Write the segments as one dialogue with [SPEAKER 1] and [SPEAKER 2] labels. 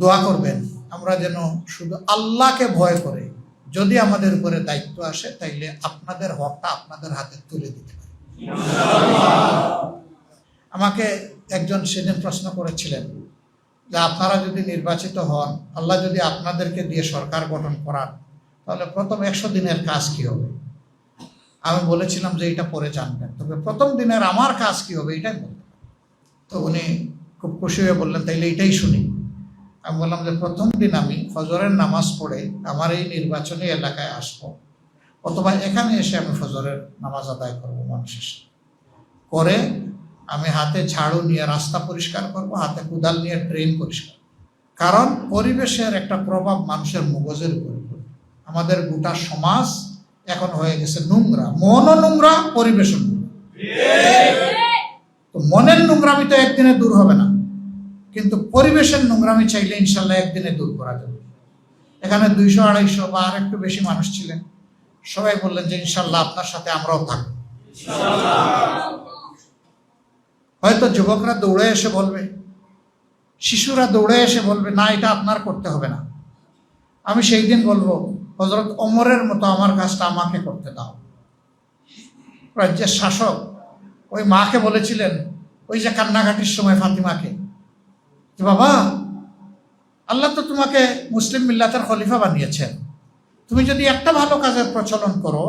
[SPEAKER 1] দোয়া করবেন। আমরা যেন শুধু আল্লাহকে ভয় করে, যদি আমাদের উপরে দায়িত্ব আসে, তাইলে আপনাদের হকটা আপনাদের হাতে তুলে দিতে পারি। আমাকে একজন সেদিন প্রশ্ন করেছিলেন যে, আপনারা যদি নির্বাচিত হন, আল্লাহ যদি আপনাদেরকে দিয়ে সরকার গঠন করান, তাহলে প্রথম একশো দিনের কাজ কি হবে? আমি বলেছিলাম যে, এটা পরে জানবেন। তবে প্রথম দিনের আমার কাজ কি হবে, এটাই বলবেন তো উনি খুব খুশি হয়ে বললেন, তাইলে এটাই শুনি। আমি বললাম যে প্রথম দিন আমি ফজরের নামাজ পড়ে আমার এই নির্বাচনী এলাকায় আসব। অথবা এখানে এসে আমি ফজরের নামাজ আদায় করব মানুষের। করে আমি হাতে ঝাড়ু নিয়ে রাস্তা পরিষ্কার করব হাতে কুদাল নিয়ে ট্রেন পরিষ্কার। কারণ পরিবেশের একটা প্রভাব মানুষের মগজের উপরে পড়ে। আমাদের গোটা সমাজ এখন হয়ে গেছে নোংরা। মনও নোংরা পরিবেশও নোংরা। তো মনের নোংরামি তো একদিনে দূর হবে না। কিন্তু পরিবেশের নোংরামি চাইলে ইনশাল্লাহ একদিনে দূর করা যাবে। এখানে দুইশো, আড়াইশো বা আর একটু বেশি মানুষ ছিলেন। সবাই বললেন যে ইনশাল্লাহ আপনার সাথে আমরাও থাকব। হয়তো যুবকরা দৌড়ে এসে বলবে, শিশুরা দৌড়ে এসে বলবে, না, এটা আপনার করতে হবে না। আমি সেই দিন বলব হজরত অমরের মতো আমার কাজটা আমাকে করতে দাও। রাজ্যের শাসক ওই মাকে বলেছিলেন, ওই যে কান্নাকাটির সময় ফাতিমাকে যে বাবা, আল্লাহ তো তোমাকে মুসলিম মিল্লাতের খলিফা বানিয়েছেন। তুমি যদি একটা ভালো কাজের প্রচলন করো,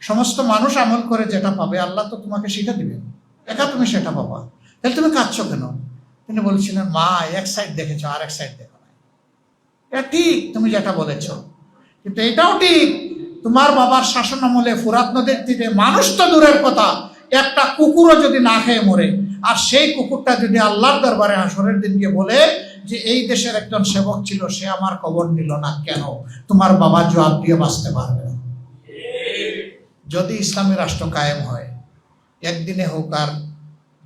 [SPEAKER 1] সমস্ত মানুষ আমল করে যেটা পাবে, আল্লাহ তো তোমাকে সেটা দিবেন। একা তুমি সেটা পাবা। তাহলে তুমি কাঁদছো কেন? তিনি বলছিলেন, মা, এক সাইড দেখেছ, আর এক সাইড দেখো না এটা ঠিক তুমি যেটা বলেছ। কিন্তু এটাও ঠিক, তোমার বাবার শাসন আমলে ফুরাত নদীর তীরে মানুষ তো দূরের কথা একটা কুকুরও যদি না খেয়ে মরে, আর সেই কুকুরটা যদি আল্লাহর দরবারে আসরের দিন গিয়ে বলে যে, এই দেশের একজন সেবক ছিল, সে আমার খবর নিল না কেন? তোমার বাবা জবাব দিয়ে বাঁচতে পারবে না। যদি ইসলামী রাষ্ট্র কায়েম হয়, একদিনে হোক আর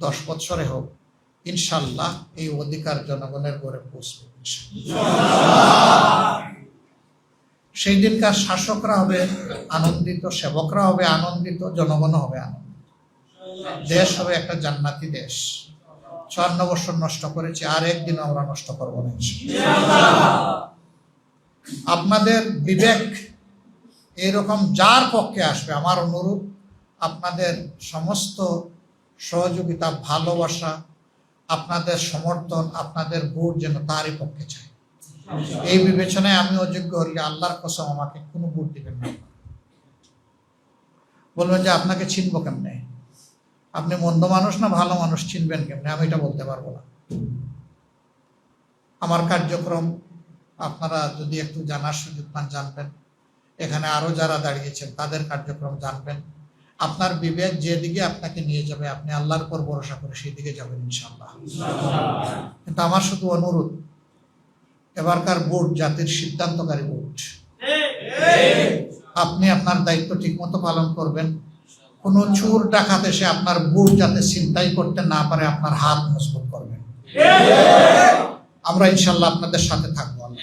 [SPEAKER 1] দশ বৎসরে হোক, ইনশাল্লাহ এই অধিকার জনগণের ঘরে পৌঁছবে সেই দিনকার শাসকরা হবে আনন্দিত, সেবকরা হবে আনন্দিত জনগণ হবে আনন্দিত। দেশ হবে একটা জান্নাতি দেশ। চুয়ান্ন বছর নষ্ট করেছি, আর একদিন আমরা নষ্ট করব না আপনাদের বিবেক এইরকম যার পক্ষে আসবে, আমার অনুরোধ আপনাদের সমস্ত সহযোগিতা, ভালোবাসা, আপনাদের সমর্থন, আপনাদের ভোট যেন তারই পক্ষে চাই। এই বিবেচনায় আমি অযোগ্য হলে আল্লাহর কসম আমাকে কোনো ভোট দিবেন না। বলবেন যে আপনাকে চিনবো কেমনে? আপনি মন্দ মানুষ না ভালো মানুষ চিনবেন কেমনে? আমি এটা বলতে পারব না। আমার কার্যক্রম আপনারা যদি একটু জানার সুযোগ পান জানবেন। এখানে আরও যারা দাঁড়িয়েছেন তাদের কার্যক্রম জানবেন। আপনার বিবেক যেদিকে আপনাকে নিয়ে যাবে আপনি আল্লাহর পর ভরসা করে সেই দিকে যাবেন ইনশাল্লাহ কিন্তু আমার শুধু অনুরোধ এবারকার বোর্ড জাতির সিদ্ধান্তকারী বোর্ড। আপনি আপনার দায়িত্ব ঠিকমতো পালন করবেন। কোন চোর ডাকাত সে আপনার বুট যাতে চিন্তাই করতে না পারে আপনার হাত মজবুত করবেন আমরা ইনশাল্লাহ আপনাদের সাথে থাকব আল্লাহ।